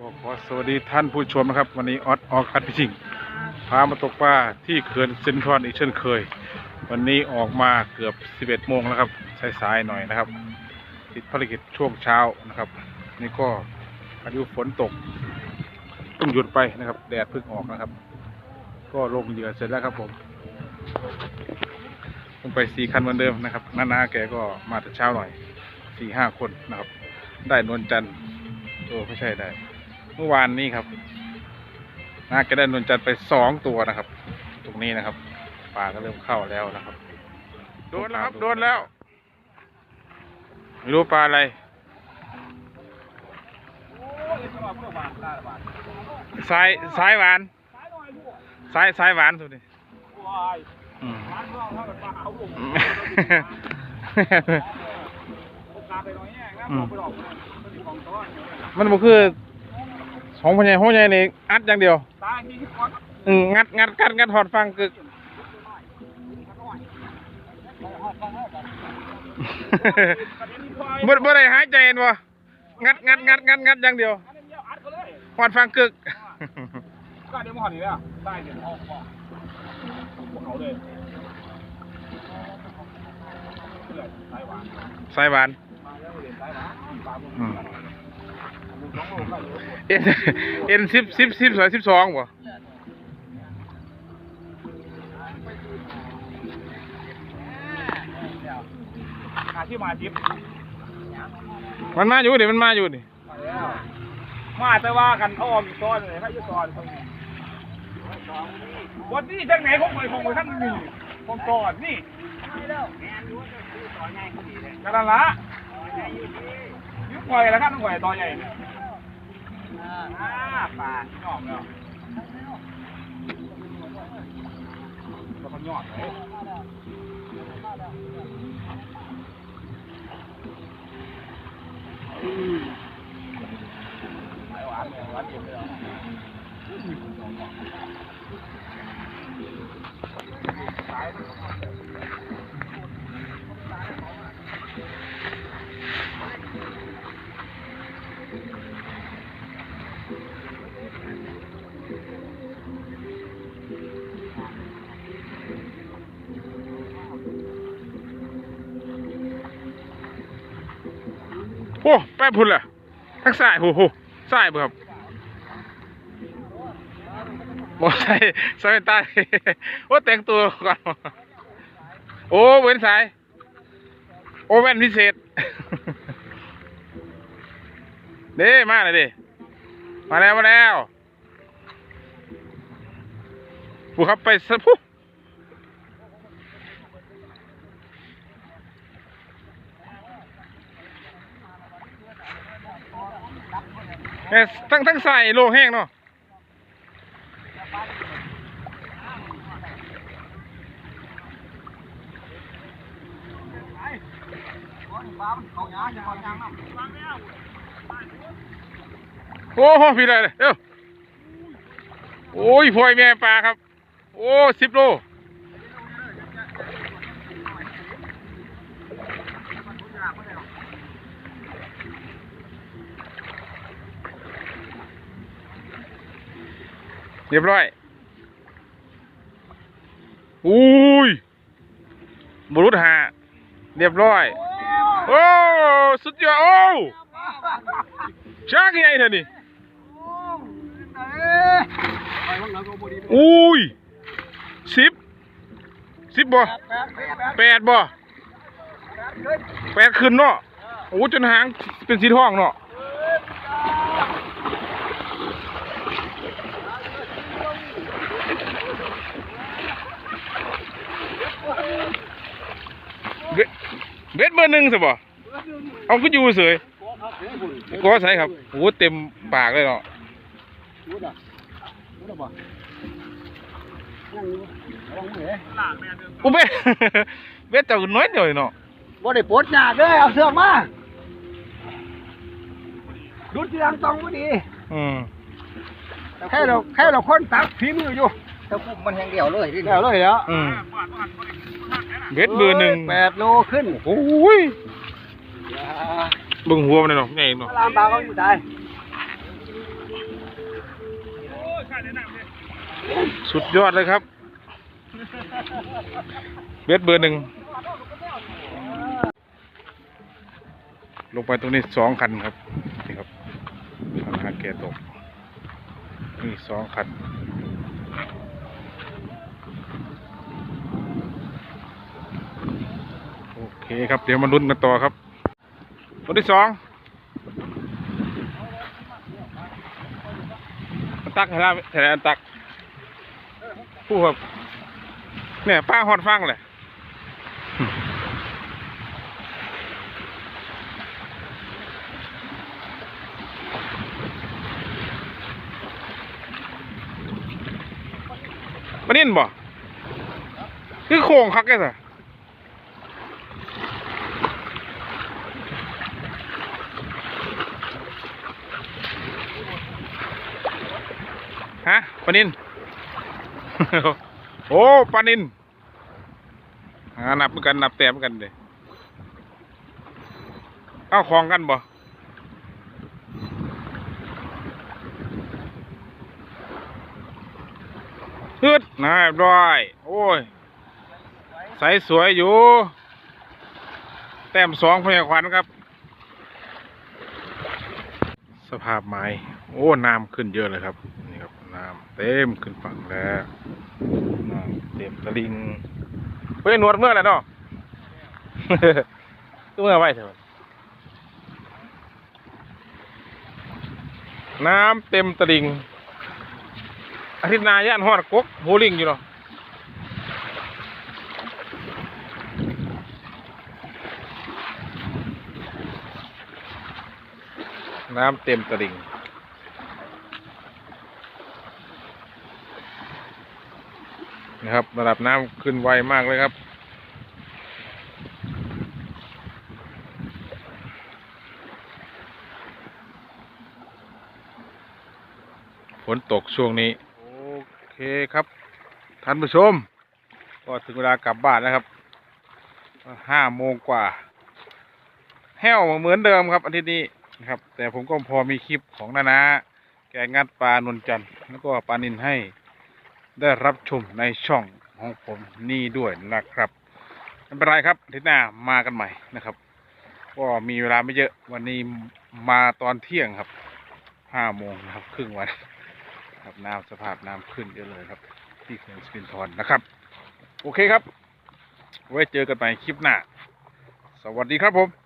ขอสวัสดีท่านผู้ชมนะครับ วันนี้ออสออกคัดพิชิงพามาตกปลาที่เขื่อนเซนทรอนอีกเช่นเคย วันนี้ออกมาเกือบ 11 โมงแล้วครับสายๆหน่อยนะครับ ติดภารกิจช่วงเช้านะครับ นี่ก็พายุฝนตก ต้องหยุดไปนะครับ แดดเพิ่งออกนะครับ ก็ลงเหยื่อเสร็จแล้วครับผมลงไปสี่คันเหมือนเดิมนะครับน้าๆแกก็มาแต่เช้าหน่อยสี่ห้าคนนะครับ ได้นวลจันทร์โอ้ไม่ใช่ได้ เมื่อวานนี้ครับนาแกได้นวลจันทร์ไปสองตัวนะครับ ตรงนี้นะครับปลาก็เริ่มเข้าแล้วนะครับ โดนแล้วครับโดนแล้วไม่รู้ปลาอะไรสายสายหวานสายสายหวานสุดนี่อืมอืมมันบ่คือ ของพ่อใหญ่พ่อใหญ่นี่อัดอย่างเดียวอืมงัดงัดกัดงัดถอดฟังกึกบ่บ่ได้หายใจเห็นบ่งัดงัดงัดงัดงัดอย่างเดียวถอดฟังกึกก็เดี๋ยวมาหอนี่เลยอะได้เดี๋ยวเอาพวกเขาเลยสายหวานสายหวานมาแล้ว เรียนสายหวานปลาบุ้งอืมสองโลก็เยอะเอ็นเอ็นสิบสิบสิบสองสิบสองบ่อาที่มาจิบมันมาอยู่นี่มันมาอยู่นี่มาแล้วมาแต่ว่ากันเขาออกอยู่ซอยเลยให้อยู่ซอยตรงนี้วันนี้จังไหนผมไปผมไปท่านนี่ผมก่อนนี่กันนั่นละ ยุบไฟแล้วกันต้องไฟต่อใหญ่เนี่ยอ่าปลาหอมแล้วแล้วมันยอดเลยโอ้แป๊บพุ่นล่ะทักสายโหโหสายบ่ครับบ่ใส่ใส่แว่นตาโอ้แต่งตัวก่อนโอ้เว้นสายโอ้แว่นพิเศษเด้มาเลยดิมาแล้วมาแล้วผู้ครับไปสะพุ แม่ทั้งทั้งใส่โลแห้งเนาะโอ้โหพี่เลยเอ้าโอ้ยพลอยแม่ปลาครับ โอ้สิบโล เรียบร้อยอุ้ยบรุษหาเรียบร้อย โอ้สุดยอดโอ้ช้างใหญ่เถอะนี่อุ้ยสิบสิบบ่แปดบ่แปดขึ้นเนาะโอ้จนหางเป็นสีทองเนาะเบ็ดเบ็ดเบ อร์หนึ่งสิบ่เอาขึ้นอยู่เสยก็ใส่ครับโอ้เต็มปากเลยเนาะกูเบ็ดเบ็ดเจ้าน้อยเดียวเนาะบ่ได้ปลดยากเด้อเอาเสื้อมาดูดที่หลังตองบ่ดีอืมแค่เราแค่เราคนตักฝีมืออยู่ แต่คุมมันแห้งเดียวเลยพี่แล้วเลยแล้วอืมเบ็ดเบอร์หนึ่งแปดโลขึ้นโอ้ยเบึงหัวมันเลยเนาะใหญ่เนาะลามปลาเขาอยู่ได้โอ้ยขาดแนะนำเลยสุดยอดเลยครับ เบสเบอร์หนึ่งลงไปตรงนี้สองคันครับนี่ครับคันหาแกตกนี่สองคัน โอ เคครับ เดี๋ยวมาลุ้นกันต่อครับตัวที่สองตักเห็นแล้วแล้วอันตักผู้ครับเนี่ยป้าหอดฟังเลยมานิ่นบ่คือโค้งคักแก่สิ ฮะปานิน โอ้ปานินนับเหมือนกันนับแต้มกันเลยเอาของกันบ่ฮึดน่าเรียบร้อย โอ้ย ใสสวยอยู่ แต้มสองพยาควันครับ สภาพไม้ โอ้ น้ำขึ้นเยอะเลยครับ นี่ครับน้ำเต็มขึ้นฝั่งแล้วน้ำเต็มตะลิงเฮ้ยหนวดเมื่อไหร่เนาะก็เมื่อไหร่เถอะน้ำเต็มตะลิงอาทิตย์หนาย่านฮอดกกโฮลิงอยู่เนาะน้ำเต็มตลิ่ง นะครับ ระดับน้ำขึ้นไวมากเลยครับ ฝนตกช่วงนี้ โอเคครับท่านผู้ชม ก็ถึงเวลากลับบ้านแล้วครับห้าโมงกว่า แห้วเหมือนเดิมครับอาทิตย์นี้นะครับ แต่ผมก็พอมีคลิปของนานาแกงัดปลานนจันทร์แล้วก็ปลานินให้ ได้รับชมในช่องของผมนี่ด้วยนะครับไม่เป็นไรครับทิตย์หน้ามากันใหม่นะครับ ก็มีเวลาไม่เยอะวันนี้มาตอนเที่ยงครับห้าโมงนะครับ ครึ่งวันครับน้ำสภาพน้ำขึ้นเยอะเลยครับ ที่เขื่อนสปินทอนนะครับ โอเคครับ ไว้เจอกันใหม่คลิปหน้า สวัสดีครับผม